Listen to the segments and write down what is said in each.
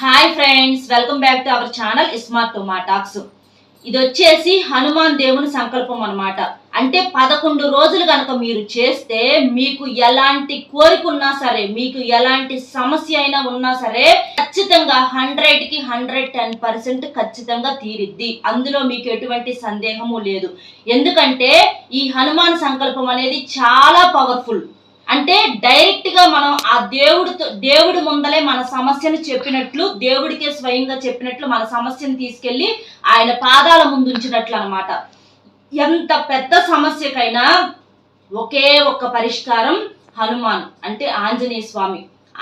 Hi friends welcome back to our channel smart talks ఇది వచ్చేసి హనుమాన్ దేవుని సంకల్పం అనమాట అంటే పదకొండు రోజులు కనుక మీరు చేస్తే మీకు ఎలాంటి కోరిక ఉన్నా సరే మీకు ఎలాంటి సమస్య అయినా ఉన్నా సరే ఖచ్చితంగా హండ్రెడ్కి హండ్రెడ్ టెన్ పర్సెంట్ ఖచ్చితంగా తీరిద్ది. అందులో మీకు ఎటువంటి సందేహము లేదు. ఎందుకంటే ఈ హనుమాన్ సంకల్పం అనేది చాలా పవర్ఫుల్ అంటే డైరెక్ట్గా మనం ఆ దేవుడితో దేవుడి ముందలే మన సమస్యను చెప్పినట్లు దేవుడికే స్వయంగా చెప్పినట్లు మన సమస్యను తీసుకెళ్ళి ఆయన పాదాల ముందు ఉంచినట్లు అనమాట ఎంత పెద్ద సమస్యకైనా ఒకే ఒక్క పరిష్కారం హనుమాన్ అంటే ఆంజనేయ స్వామి.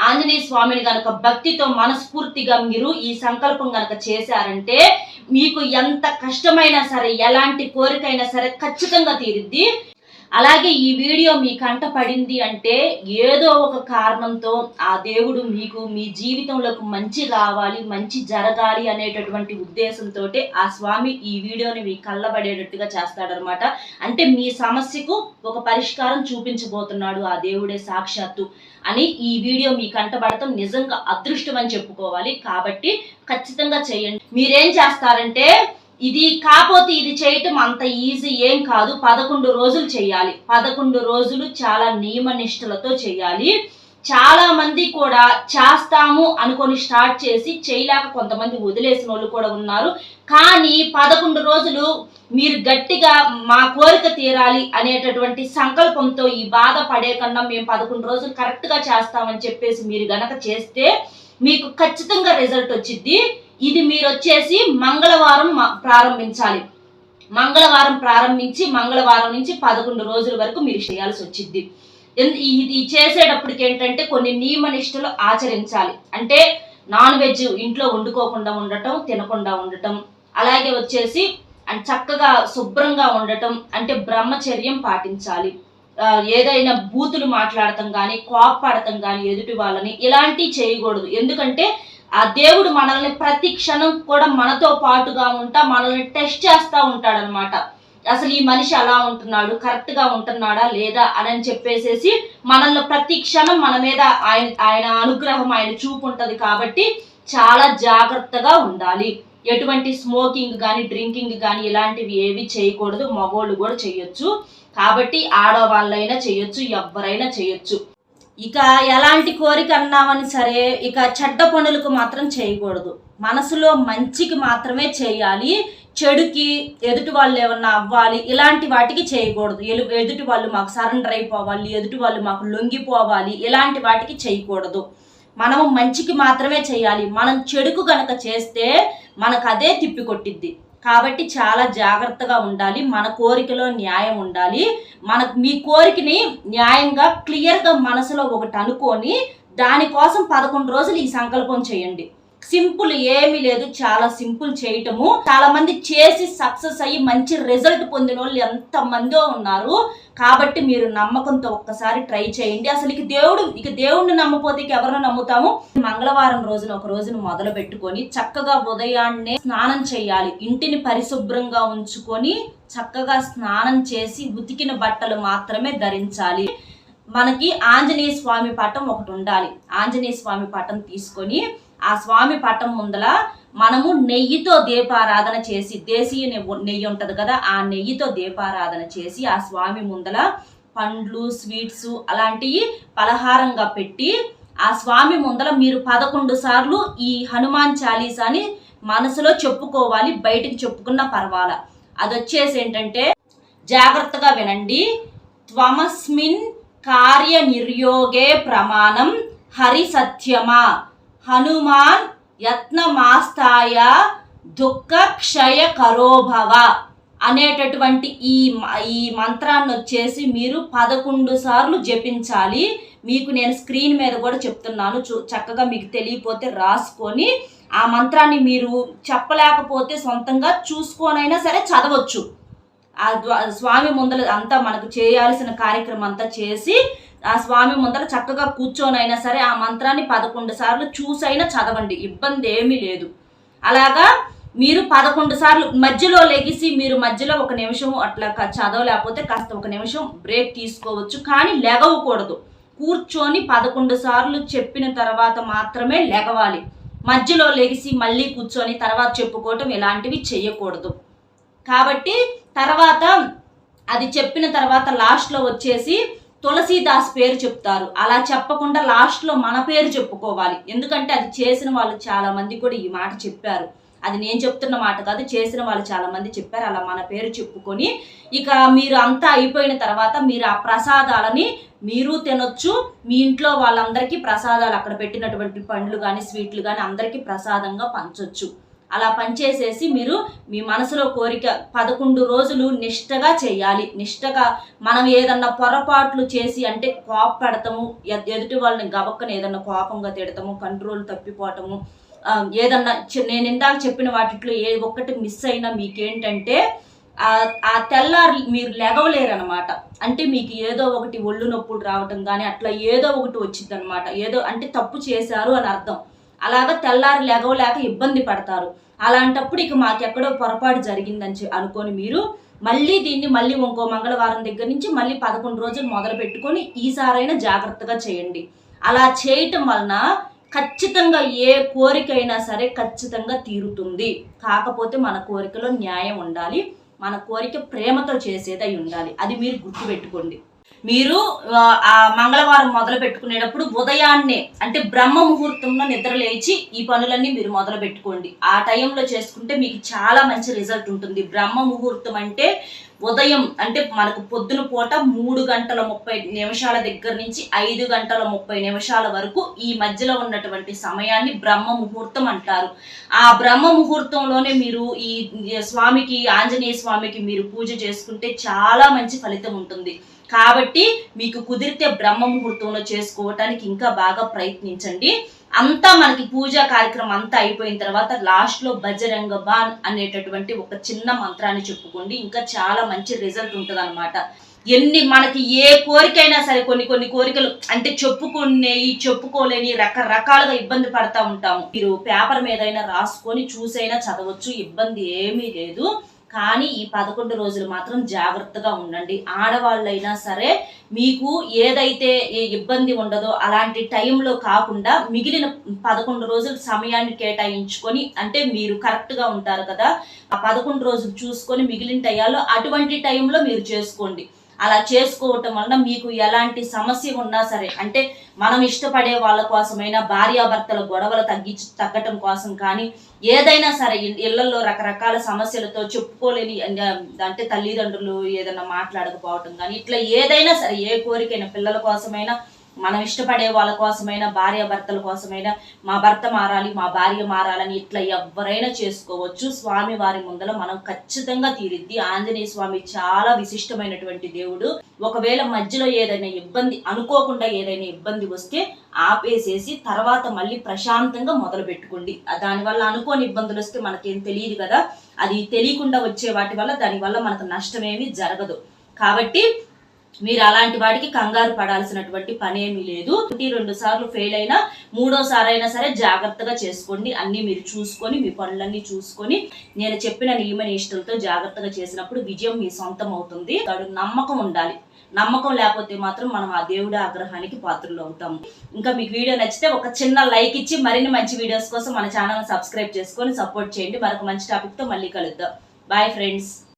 ఆంజనేయ స్వామిని గనక భక్తితో మనస్ఫూర్తిగా మీరు ఈ సంకల్పం గనక చేశారంటే మీకు ఎంత కష్టమైనా సరే ఎలాంటి కోరికైనా సరే ఖచ్చితంగా తీరిద్ది. అలాగే ఈ వీడియో మీ కంట పడింది అంటే ఏదో ఒక కారణంతో ఆ దేవుడు మీకు మీ జీవితంలోకి మంచి రావాలి మంచి జరగాలి అనేటటువంటి ఉద్దేశంతో ఆ స్వామి ఈ వీడియోని మీ కళ్ళబడేటట్టుగా చేస్తాడనమాట. అంటే మీ సమస్యకు ఒక పరిష్కారం చూపించబోతున్నాడు ఆ దేవుడే సాక్షాత్తు అని ఈ వీడియో మీ కంటపడటం నిజంగా అదృష్టం అని చెప్పుకోవాలి. కాబట్టి ఖచ్చితంగా చేయండి. మీరేం చేస్తారంటే ఇది కాకపోతే ఇది చేయటం అంత ఈజీ ఏం కాదు. పదకొండు రోజులు చేయాలి. పదకొండు రోజులు చాలా నియమ నిష్ఠలతో చేయాలి. చాలా మంది కూడా చేస్తాము అనుకొని స్టార్ట్ చేసి చేయలేక కొంతమంది వదిలేసిన వాళ్ళు కూడా ఉన్నారు. కానీ పదకొండు రోజులు మీరు గట్టిగా మా కోరిక తీరాలి అనేటటువంటి సంకల్పంతో ఈ బాధ పడే కన్నా మేము పదకొండు రోజులు కరెక్ట్గా చేస్తామని చెప్పేసి మీరు గనక చేస్తే మీకు ఖచ్చితంగా రిజల్ట్ వచ్చింది ఇది మీరు వచ్చేసి మంగళవారం ప్రారంభించాలి. మంగళవారం ప్రారంభించి మంగళవారం నుంచి పదకొండు రోజుల వరకు మీరు చేయాల్సి వచ్చింది. ఎందు- ఇది చేసేటప్పటికి ఏంటంటే కొన్ని నియమ నిష్టలు ఆచరించాలి. అంటే నాన్ వెజ్ ఇంట్లో వండుకోకుండా ఉండటం తినకుండా ఉండటం అలాగే వచ్చేసి అండ్ చక్కగా శుభ్రంగా ఉండటం అంటే బ్రహ్మచర్యం పాటించాలి. ఏదైనా బూతులు మాట్లాడటం కానీ కోప్పడటం కానీ ఎదుటి వాళ్ళని ఇలాంటివి చేయకూడదు. ఎందుకంటే ఆ దేవుడు మనల్ని ప్రతి క్షణం కూడా మనతో పాటుగా ఉంటా మనల్ని టెస్ట్ చేస్తూ ఉంటాడనమాట అసలు ఈ మనిషి అలా ఉంటున్నాడు కరెక్ట్గా ఉంటున్నాడా లేదా అని అని చెప్పేసేసి మనల్ని ప్రతి క్షణం మన మీద ఆయన ఆయన అనుగ్రహం ఆయన చూపు ఉంటుంది కాబట్టి చాలా జాగ్రత్తగా ఉండాలి. ఎటువంటి స్మోకింగ్ కానీ డ్రింకింగ్ కానీ ఇలాంటివి ఏవి చేయకూడదు మగోళ్ళు కూడా చేయొచ్చు. కాబట్టి ఆడవాళ్ళైనా చేయొచ్చు ఎవరైనా చేయొచ్చు. ఇక ఎలాంటి కోరిక అన్నామని సరే ఇక చెడ్డ పనులకు మాత్రం చేయకూడదు. మనసులో మంచికి మాత్రమే చేయాలి. చెడుకి ఎదుటి వాళ్ళు ఏమన్నా అవ్వాలి ఇలాంటి వాటికి చేయకూడదు. ఎలు- ఎదుటి వాళ్ళు మాకు సరెండర్ అయిపోవాలి ఎదుటి వాళ్ళు మాకు లొంగిపోవాలి ఇలాంటి వాటికి చేయకూడదు. మనము మంచికి మాత్రమే చేయాలి. మనం చెడుకు గనక చేస్తే మనకు అదే తిప్పి కొట్టిద్ది. కాబట్టి చాలా జాగ్రత్తగా ఉండాలి. మన కోరికలో న్యాయం ఉండాలి. మన మీ కోరికని న్యాయంగా క్లియర్గా మనసులో ఒకటి అనుకొని దానికోసం పదకొండు రోజులు ఈ సంకల్పం చేయండి. సింపుల్ ఏమీ లేదు చాలా సింపుల్ చేయటము. చాలా మంది చేసి సక్సెస్ అయ్యి మంచి రిజల్ట్ పొందిన వాళ్ళు ఎంత మందో ఉన్నారు. కాబట్టి మీరు నమ్మకంతో ఒక్కసారి ట్రై చేయండి. అసలు ఇక దేవుడు ఇక దేవుడిని నమ్మపోతే ఇక ఎవరిని నమ్ముతాము? మంగళవారం రోజున ఒక రోజును మొదలు పెట్టుకొని చక్కగా ఉదయాన్నే స్నానం చేయాలి. ఇంటిని పరిశుభ్రంగా ఉంచుకొని చక్కగా స్నానం చేసి ఉతికిన బట్టలు మాత్రమే ధరించాలి. మనకి ఆంజనేయ స్వామి పటం ఒకటి ఉండాలి. ఆంజనేయ స్వామి పటం తీసుకొని ఆ స్వామి పట్టం ముందల మనము నెయ్యితో దీపారాధన చేసి దేశీయ నెయ్యి ఉంటుంది కదా ఆ నెయ్యితో దీపారాధన చేసి ఆ స్వామి ముందల పండ్లు స్వీట్స్ అలాంటివి పలహారంగా పెట్టి ఆ స్వామి ముందల మీరు పదకొండు సార్లు ఈ హనుమాన్ చాలీసాని మనసులో చెప్పుకోవాలి బయటికి చెప్పుకున్న పర్వాల. అది వచ్చేసి ఏంటంటే జాగ్రత్తగా వినండి. త్వమస్మిన్ కార్య నిర్యోగే ప్రమాణం హరి సత్యమా హనుమాన్ యత్నమాస్తాయ దుఃఖ క్షయ కరోభవ అనేటటువంటి ఈ మ- ఈ మంత్రాన్ని వచ్చేసి మీరు పదకొండు సార్లు జపించాలి. మీకు నేను స్క్రీన్ మీద కూడా చెప్తున్నాను. చూ చక్కగా మీకు తెలియపోతే రాసుకొని ఆ మంత్రాన్ని మీరు చెప్పలేకపోతే సొంతంగా చూసుకొనైనా సరే చదవచ్చు. ఆ స్వామి ముందర అంతా మనకు చేయాల్సిన కార్యక్రమం అంతా చేసి ఆ స్వామి ముందర చక్కగా కూర్చొనైనా సరే ఆ మంత్రాన్ని పదకొండు సార్లు చూసైనా చదవండి. ఇబ్బంది ఏమీ లేదు. అలాగా మీరు పదకొండు సార్లు మధ్యలో లెగిసి మీరు మధ్యలో ఒక నిమిషం అట్లా చదవలేకపోతే కాస్త ఒక నిమిషం బ్రేక్ తీసుకోవచ్చు. కానీ లెగవకూడదు. కూర్చొని పదకొండు సార్లు చెప్పిన తర్వాత మాత్రమే లెగవాలి. మధ్యలో లెగిసి మళ్ళీ కూర్చొని తర్వాత చెప్పుకోవటం ఇలాంటివి చేయకూడదు. కాబట్టి తర్వాత అది చెప్పిన తర్వాత లాస్ట్లో వచ్చేసి తులసీదాస్ పేరు చెప్తారు. అలా చెప్పకుండా లాస్ట్లో మన పేరు చెప్పుకోవాలి. ఎందుకంటే అది చేసిన వాళ్ళు చాలా మంది కూడా ఈ మాట చెప్పారు. అది నేను చెప్తున్న మాట కాదు చేసిన వాళ్ళు చాలా మంది చెప్పారు. అలా మన పేరు చెప్పుకొని ఇక మీరు అంతా అయిపోయిన తర్వాత మీరు ఆ ప్రసాదాలని మీరు తినొచ్చు. మీ ఇంట్లో వాళ్ళందరికీ ప్రసాదాలు అక్కడ పెట్టినటువంటి పండ్లు కానీ స్వీట్లు కానీ అందరికీ ప్రసాదంగా పంచొచ్చు. అలా పనిచేసేసి మీరు మీ మనసులో కోరిక పదకొండు రోజులు నిష్టగా చేయాలి. నిష్టగా మనం ఏదన్నా పొరపాట్లు చేసి అంటే కోప పెడతాము ఎదుటి వాళ్ళని గబక్కన ఏదన్నా కోపంగా తిడతాము కంట్రోల్ తప్పిపోవటము ఏదన్నా నేను ఇందాక చెప్పిన వాటిలో ఏ ఒక్కటి మిస్ అయినా మీకేంటంటే ఆ తెల్లారి మీరు లెగవలేరనమాట అంటే మీకు ఏదో ఒకటి ఒళ్ళు నొప్పులు రావటం కానీ అట్లా ఏదో ఒకటి వచ్చిందనమాట ఏదో అంటే తప్పు చేశారు అని అర్థం. అలాగా తెల్లారి లేగవలేక ఇబ్బంది పడతారు. అలాంటప్పుడు ఇక మాకెక్కడో పొరపాటు జరిగిందని అనుకొని మీరు మళ్ళీ దీన్ని మళ్ళీ ఇంకో మంగళవారం దగ్గర నుంచి మళ్ళీ పదకొండు రోజులు మొదలు పెట్టుకొని ఈసారైనా జాగ్రత్తగా చేయండి. అలా చేయటం వలన ఖచ్చితంగా ఏ కోరికైనా సరే ఖచ్చితంగా తీరుతుంది. కాకపోతే మన కోరికలో న్యాయం ఉండాలి. మన కోరిక ప్రేమతో చేసేదై ఉండాలి. అది మీరు గుర్తుపెట్టుకోండి. మీరు ఆ, మంగళవారం మొదలు పెట్టుకునేటప్పుడు ఉదయాన్నే అంటే బ్రహ్మ ముహూర్తంలో నిద్ర లేచి ఈ పనులన్నీ మీరు మొదలు పెట్టుకోండి. ఆ టైంలో చేసుకుంటే మీకు చాలా మంచి రిజల్ట్ ఉంటుంది. బ్రహ్మ ముహూర్తం అంటే ఉదయం అంటే మనకు పొద్దున పూట మూడు గంటల ముప్పై నిమిషాల దగ్గర నుంచి ఐదు గంటల ముప్పై నిమిషాల వరకు ఈ మధ్యలో ఉన్నటువంటి సమయాన్ని బ్రహ్మ ముహూర్తం అంటారు. ఆ బ్రహ్మ ముహూర్తంలోనే మీరు ఈ స్వామికి ఆంజనేయ స్వామికి మీరు పూజ చేసుకుంటే చాలా మంచి ఫలితం ఉంటుంది. కాబట్టి మీకు కుదిరితే బ్రహ్మ ముహూర్తంలో చేసుకోవటానికి ఇంకా బాగా ప్రయత్నించండి. అంతా మనకి పూజా కార్యక్రమం అంతా అయిపోయిన తర్వాత లాస్ట్లో బజరంగ బాన్ అనేటటువంటి ఒక చిన్న మంత్రాన్ని చెప్పుకోండి. ఇంకా చాలా మంచి రిజల్ట్ ఉంటుంది ఎన్ని మనకి ఏ కోరికైనా సరే కొన్ని కొన్ని కోరికలు అంటే చెప్పుకునేవి చెప్పుకోలేని రకరకాలుగా ఇబ్బంది పడతా ఉంటాము. మీరు పేపర్ మీద అయినా రాసుకొని చూసైనా చదవచ్చు ఇబ్బంది ఏమీ లేదు. కానీ ఈ పదకొండు రోజులు మాత్రం జాగ్రత్తగా ఉండండి. ఆడవాళ్ళైనా సరే మీకు ఏదైతే ఏ ఇబ్బంది ఉండదో అలాంటి టైంలో కాకుండా మిగిలిన పదకొండు రోజుల సమయాన్ని కేటాయించుకొని అంటే మీరు కరెక్ట్గా ఉంటారు కదా ఆ పదకొండు రోజులు చూసుకొని మిగిలిన టయాల్లో అటువంటి టైంలో మీరు చేసుకోండి. అలా చేసుకోవటం వలన మీకు ఎలాంటి సమస్య ఉన్నా సరే అంటే మనం ఇష్టపడే వాళ్ళ కోసమైనా భార్యాభర్తల గొడవలు తగ్గించి తగ్గటం కోసం కానీ ఏదైనా సరే ఇళ్ళలో రకరకాల సమస్యలతో చెప్పుకోలేని అంటే తల్లిదండ్రులు ఏదైనా మాట్లాడకపోవటం కానీ ఇట్లా ఏదైనా సరే ఏ కోరికైనా పిల్లల కోసమైనా మనం ఇష్టపడే వాళ్ళ కోసమైనా భార్య భర్తల కోసమైనా మా భర్త మారాలి మా భార్య మారాలని ఇట్లా ఎవరైనా చేసుకోవచ్చు. స్వామి వారి ముందర మనం ఖచ్చితంగా తీరిద్ది. ఆంజనేయ స్వామి చాలా విశిష్టమైనటువంటి దేవుడు. ఒకవేళ మధ్యలో ఏదైనా ఇబ్బంది అనుకోకుండా ఏదైనా ఇబ్బంది వస్తే ఆపేసేసి తర్వాత మళ్ళీ ప్రశాంతంగా మొదలు పెట్టుకోండి దానివల్ల అనుకోని ఇబ్బందులు వస్తే మనకేం తెలియదు కదా. అది తెలియకుండా వచ్చే వాటి వల్ల దానివల్ల మనకు నష్టమేమి జరగదు. కాబట్టి మీరు అలాంటి వాటికి కంగారు పడాల్సినటువంటి పని ఏమీ లేదు. ఒకటి రెండు సార్లు ఫెయిల్ అయినా మూడోసారి అయినా సరే జాగ్రత్తగా చేసుకోండి. అన్ని మీరు చూసుకొని మీ పనులన్నీ చూసుకొని నేను చెప్పిన నియమ నిష్టలతో జాగ్రత్తగా చేసినప్పుడు విజయం మీ సొంతం అవుతుంది. వాడు నమ్మకం ఉండాలి. నమ్మకం లేకపోతే మాత్రం మనం ఆ దేవుడి ఆగ్రహానికి పాత్రలు అవుతాం. ఇంకా మీకు వీడియో నచ్చితే ఒక చిన్న లైక్ ఇచ్చి మరిన్ని మంచి వీడియోస్ కోసం మన ఛానల్ సబ్స్క్రైబ్ చేసుకొని సపోర్ట్ చేయండి. మరొక మంచి టాపిక్తో మళ్ళీ కలుద్దాం. Bye friends